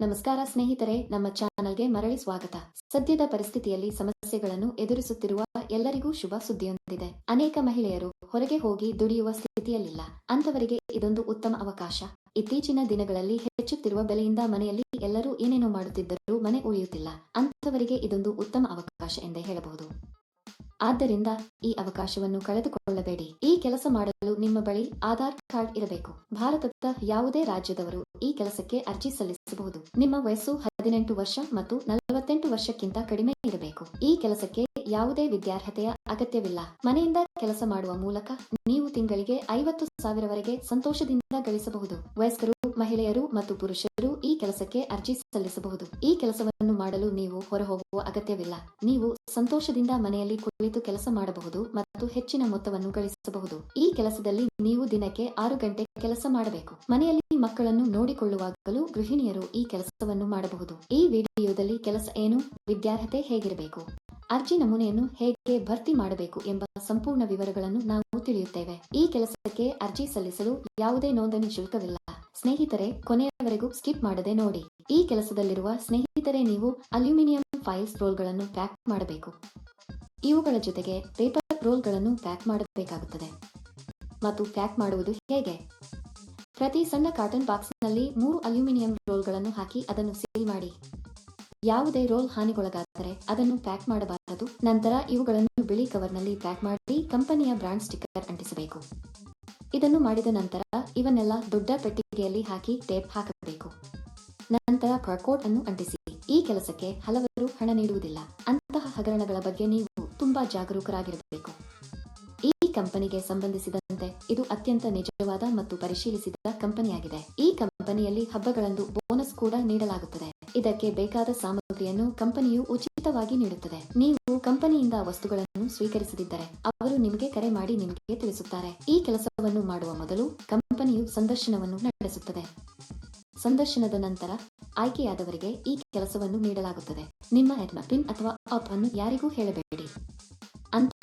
ನಮಸ್ಕಾರ ಸ್ನೇಹಿತರೆ, ನಮ್ಮ ಚಾನಲ್ಗೆ ಮರಳಿ ಸ್ವಾಗತ. ಸದ್ಯದ ಪರಿಸ್ಥಿತಿಯಲ್ಲಿ ಸಮಸ್ಯೆಗಳನ್ನು ಎದುರಿಸುತ್ತಿರುವ ಎಲ್ಲರಿಗೂ ಶುಭ ಸುದ್ದಿಯೊಂದಿದೆ. ಅನೇಕ ಮಹಿಳೆಯರು ಹೊರಗೆ ಹೋಗಿ ದುಡಿಯುವ ಸ್ಥಿತಿಯಲ್ಲಿಲ್ಲ. ಅಂತವರಿಗೆ ಇದೊಂದು ಉತ್ತಮ ಅವಕಾಶ. ಇತ್ತೀಚಿನ ದಿನಗಳಲ್ಲಿ ಹೆಚ್ಚುತ್ತಿರುವ ಬೆಲೆಯಿಂದ ಮನೆಯಲ್ಲಿ ಎಲ್ಲರೂ ಏನೇನೋ ಮಾಡುತ್ತಿದ್ದರೂ ಮನೆ ಉಳಿಯುತ್ತಿಲ್ಲ. ಅಂತವರಿಗೆ ಇದೊಂದು ಉತ್ತಮ ಅವಕಾಶ ಎಂದೇ ಹೇಳಬಹುದು. ಆದ್ದರಿಂದ ಈ ಅವಕಾಶವನ್ನು ಕಳೆದುಕೊಳ್ಳಬೇಡಿ. ಈ ಕೆಲಸ ಮಾಡಲು ನಿಮ್ಮ ಬಳಿ ಆಧಾರ್ ಕಾರ್ಡ್ ಇರಬೇಕು. ಭಾರತದ ಯಾವುದೇ ರಾಜ್ಯದವರು ಈ ಕೆಲಸಕ್ಕೆ ಅರ್ಜಿ ಸಲ್ಲಿಸಬಹುದು. ನಿಮ್ಮ ವಯಸ್ಸು ಹದಿನೆಂಟು ವರ್ಷ ಮತ್ತು ನಲವತ್ತೆಂಟು ವರ್ಷಕ್ಕಿಂತ ಕಡಿಮೆ ಇರಬೇಕು. ಈ ಕೆಲಸಕ್ಕೆ ಯಾವುದೇ ವಿದ್ಯಾರ್ಹತೆಯ ಅಗತ್ಯವಿಲ್ಲ. ಮನೆಯಿಂದ ಕೆಲಸ ಮಾಡುವ ಮೂಲಕ ನೀವು ತಿಂಗಳಿಗೆ ಐವತ್ತು ಸಾವಿರವರೆಗೆ ಸಂತೋಷದಿಂದ ಗಳಿಸಬಹುದು. ವಯಸ್ಕರು ಮಹಿಳೆಯರು ಮತ್ತು ಪುರುಷರು ಈ ಕೆಲಸಕ್ಕೆ ಅರ್ಜಿ ಸಲ್ಲಿಸಬಹುದು. ಈ ಕೆಲಸವನ್ನು ಮಾಡಲು ನೀವು ಹೊರಹೋಗುವ ಅಗತ್ಯವಿಲ್ಲ. ನೀವು ಸಂತೋಷದಿಂದ ಮನೆಯಲ್ಲಿ ಕುಳಿತು ಕೆಲಸ ಮಾಡಬಹುದು ಮತ್ತು ಹೆಚ್ಚಿನ ಮೊತ್ತವನ್ನು ಗಳಿಸಬಹುದು. ಈ ಕೆಲಸದಲ್ಲಿ ನೀವು ದಿನಕ್ಕೆ ಆರು ಗಂಟೆ ಕೆಲಸ ಮಾಡಬೇಕು. ಮನೆಯಲ್ಲಿ ಮಕ್ಕಳನ್ನು ನೋಡಿಕೊಳ್ಳುವಾಗಲೂ ಗೃಹಿಣಿಯರು ಈ ಕೆಲಸವನ್ನು ಮಾಡಬಹುದು. ಈ ವಿಡಿಯೋದಲ್ಲಿ ಕೆಲಸ ಏನು, ವಿದ್ಯಾರ್ಹತೆ ಹೇಗಿರಬೇಕು, ಅರ್ಜಿ ನಮೂನೆಯನ್ನು ಹೇಗೆ ಭರ್ತಿ ಮಾಡಬೇಕು ಎಂಬ ಸಂಪೂರ್ಣ ವಿವರಗಳನ್ನು ನಾವು ತಿಳಿಯುತ್ತೇವೆ. ಈ ಕೆಲಸಕ್ಕೆ ಅರ್ಜಿ ಸಲ್ಲಿಸಲು ಯಾವುದೇ ನೋಂದಣಿ ಶುಲ್ಕವಿಲ್ಲ. ಸ್ನೇಹಿತರೆ, ಕೊನೆಯವರೆಗೂ ಸ್ಕಿಪ್ ಮಾಡದೆ ನೋಡಿ. ಈ ಕೆಲಸದಲ್ಲಿರುವ ಸ್ನೇಹಿತರೆ, ನೀವು ಅಲ್ಯೂಮಿನಿಯಂ ಫೈಲ್ ರೋಲ್ಗಳನ್ನು ಪ್ಯಾಕ್ ಮಾಡಬೇಕು. ಇವುಗಳ ಜೊತೆಗೆ ಪೇಪರ್ ರೋಲ್ಗಳನ್ನು ಪ್ಯಾಕ್ ಮಾಡಬೇಕಾಗುತ್ತದೆ. ಮತ್ತು ಪ್ಯಾಕ್ ಮಾಡುವುದು ಹೇಗೆ? ಪ್ರತಿ ಸಣ್ಣ ಕಾಟನ್ ಬಾಕ್ಸ್ನಲ್ಲಿ ಮೂರು ಅಲ್ಯೂಮಿನಿಯಂ ರೋಲ್ಗಳನ್ನು ಹಾಕಿ ಅದನ್ನು ಸೀಲ್ ಮಾಡಿ. ಯಾವುದೇ ರೋಲ್ ಹಾನಿಗೊಳಗಾದರೆ ಅದನ್ನು ಪ್ಯಾಕ್ ಮಾಡಬಾರದು. ನಂತರ ಇವುಗಳನ್ನು ಬಿಳಿ ಕವರ್ನಲ್ಲಿ ಪ್ಯಾಕ್ ಮಾಡಿ ಕಂಪನಿಯ ಬ್ರಾಂಡ್ ಸ್ಟಿಕ್ಕರ್ ಅಂಟಿಸಬೇಕು. ಇದನ್ನು ಮಾಡಿದ ನಂತರ ಇವನ್ನೆಲ್ಲ ದೊಡ್ಡ ಪೆಟ್ಟಿಗೆಯಲ್ಲಿ ಹಾಕಿ ಟೇಪ್ ಹಾಕಬೇಕು. ನಂತರ ಕರ್ಕೋಟ್ ಅನ್ನು ಅಂಟಿಸಿ. ಈ ಕೆಲಸಕ್ಕೆ ಹಲವರು ಹಣ ನೀಡುವುದಿಲ್ಲ. ಅಂತಹ ಹಗರಣಗಳ ಬಗ್ಗೆ ನೀವು ತುಂಬಾ ಜಾಗರೂಕರಾಗಿರಬೇಕು. ಈ ಕಂಪನಿಗೆ ಸಂಬಂಧಿಸಿದಂತೆ ಇದು ಅತ್ಯಂತ ನಿಜವಾದ ಮತ್ತು ಪರಿಶೀಲಿಸಿದ ಕಂಪನಿಯಾಗಿದೆ. ಈ ಕಂಪನಿಯಲ್ಲಿ ಹಬ್ಬಗಳಂದು ಬೋನಸ್ ಕೂಡ ನೀಡಲಾಗುತ್ತದೆ. ಇದಕ್ಕೆ ಬೇಕಾದ ಸಾಮಗ್ರಿಯನ್ನು ಕಂಪನಿಯು ಉಚಿತವಾಗಿ ನೀಡುತ್ತದೆ. ನೀವು ಕಂಪನಿಯಿಂದ ವಸ್ತುಗಳನ್ನು ಸ್ವೀಕರಿಸದಿದ್ದರೆ ಅವರು ನಿಮಗೆ ಕರೆ ಮಾಡಿ ನಿಮಗೆ ತಿಳಿಸುತ್ತಾರೆ. ಈ ಕೆಲಸವನ್ನು ಮಾಡುವ ಮೊದಲು ಕಂಪನಿಯು ಸಂದರ್ಶನವನ್ನು ನಡೆಸುತ್ತದೆ. ಸಂದರ್ಶನದ ನಂತರ ಆಯ್ಕೆಯಾದವರಿಗೆ ಈ ಕೆಲಸವನ್ನು ನೀಡಲಾಗುತ್ತದೆ. ನಿಮ್ಮ ಪಿನ್ ಅಥವಾ ಆಪ್ ಅನ್ನು ಯಾರಿಗೂ ಹೇಳಬೇಡಿ.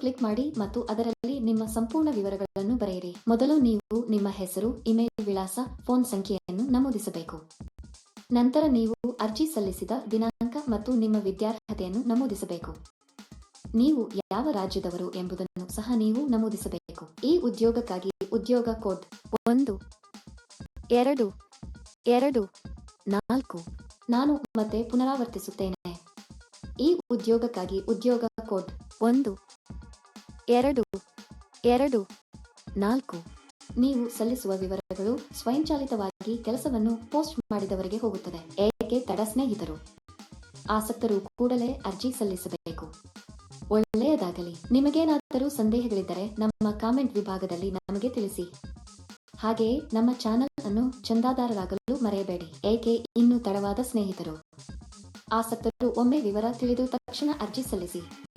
ಕ್ಲಿಕ್ ಮಾಡಿ ಮತ್ತು ಅದರಲ್ಲಿ ನಿಮ್ಮ ಸಂಪೂರ್ಣ ವಿವರಗಳನ್ನು ಬರೆಯಿರಿ. ಮೊದಲು ನೀವು ನಿಮ್ಮ ಹೆಸರು ಇಮೇಲ್ ವಿಳಾಸ ಫೋನ್ ಸಂಖ್ಯೆಯನ್ನು ನಮೂದಿಸಬೇಕು. ನಂತರ ನೀವು ಅರ್ಜಿ ಸಲ್ಲಿಸಿದ ದಿನಾಂಕ ಮತ್ತು ನಿಮ್ಮ ವಿದ್ಯಾರ್ಹತೆಯನ್ನು ನಮೂದಿಸಬೇಕು. ನೀವು ಯಾವ ರಾಜ್ಯದವರು ಎಂಬುದನ್ನು ಸಹ ನೀವು ನಮೂದಿಸಬೇಕು. ಈ ಉದ್ಯೋಗಕ್ಕಾಗಿ ಉದ್ಯೋಗ ಕೋಡ್ ಒಂದು, ಎರಡು ಎರಡು, ನಾಲ್ಕು, ನಾನು ಮತ್ತೆ ಪುನರಾವರ್ತಿಸುತ್ತೇನೆ. ಈ ಉದ್ಯೋಗಕ್ಕಾಗಿ ಉದ್ಯೋಗ ಕೋಡ್ ಒಂದು ಎರಡು ಎರಡು, ನಾಲ್ಕು. ನೀವು ಸಲ್ಲಿಸುವ ವಿವರಗಳು ಸ್ವಯಂಚಾಲಿತವಾಗಿ ಕೆಲಸವನ್ನು ಪೋಸ್ಟ್ ಮಾಡಿದವರಿಗೆ ಹೋಗುತ್ತದೆ. ಏಕೆ ತಡ ಸ್ನೇಹಿತರು? ಆಸಕ್ತರು ಕೂಡಲೇ ಅರ್ಜಿ ಸಲ್ಲಿಸಬೇಕು. ಒಳ್ಳೆಯದಾಗಲಿ. ನಿಮಗೇನಾದರೂ ಸಂದೇಹಗಳಿದ್ದರೆ ನಮ್ಮ ಕಾಮೆಂಟ್ ವಿಭಾಗದಲ್ಲಿ ನಮಗೆ ತಿಳಿಸಿ. ಹಾಗೆಯೇ ನಮ್ಮ ಚಾನೆಲ್ ಅನ್ನು ಚಂದಾದಾರರಾಗಲು ಮರೆಯಬೇಡಿ. ಏಕೆ? ಇನ್ನು ತಡವಾದ ಸ್ನೇಹಿತರು. ಆಸಕ್ತರು ಒಮ್ಮೆ ವಿವರ ತಿಳಿದು ತಕ್ಷಣ ಅರ್ಜಿ ಸಲ್ಲಿಸಿ.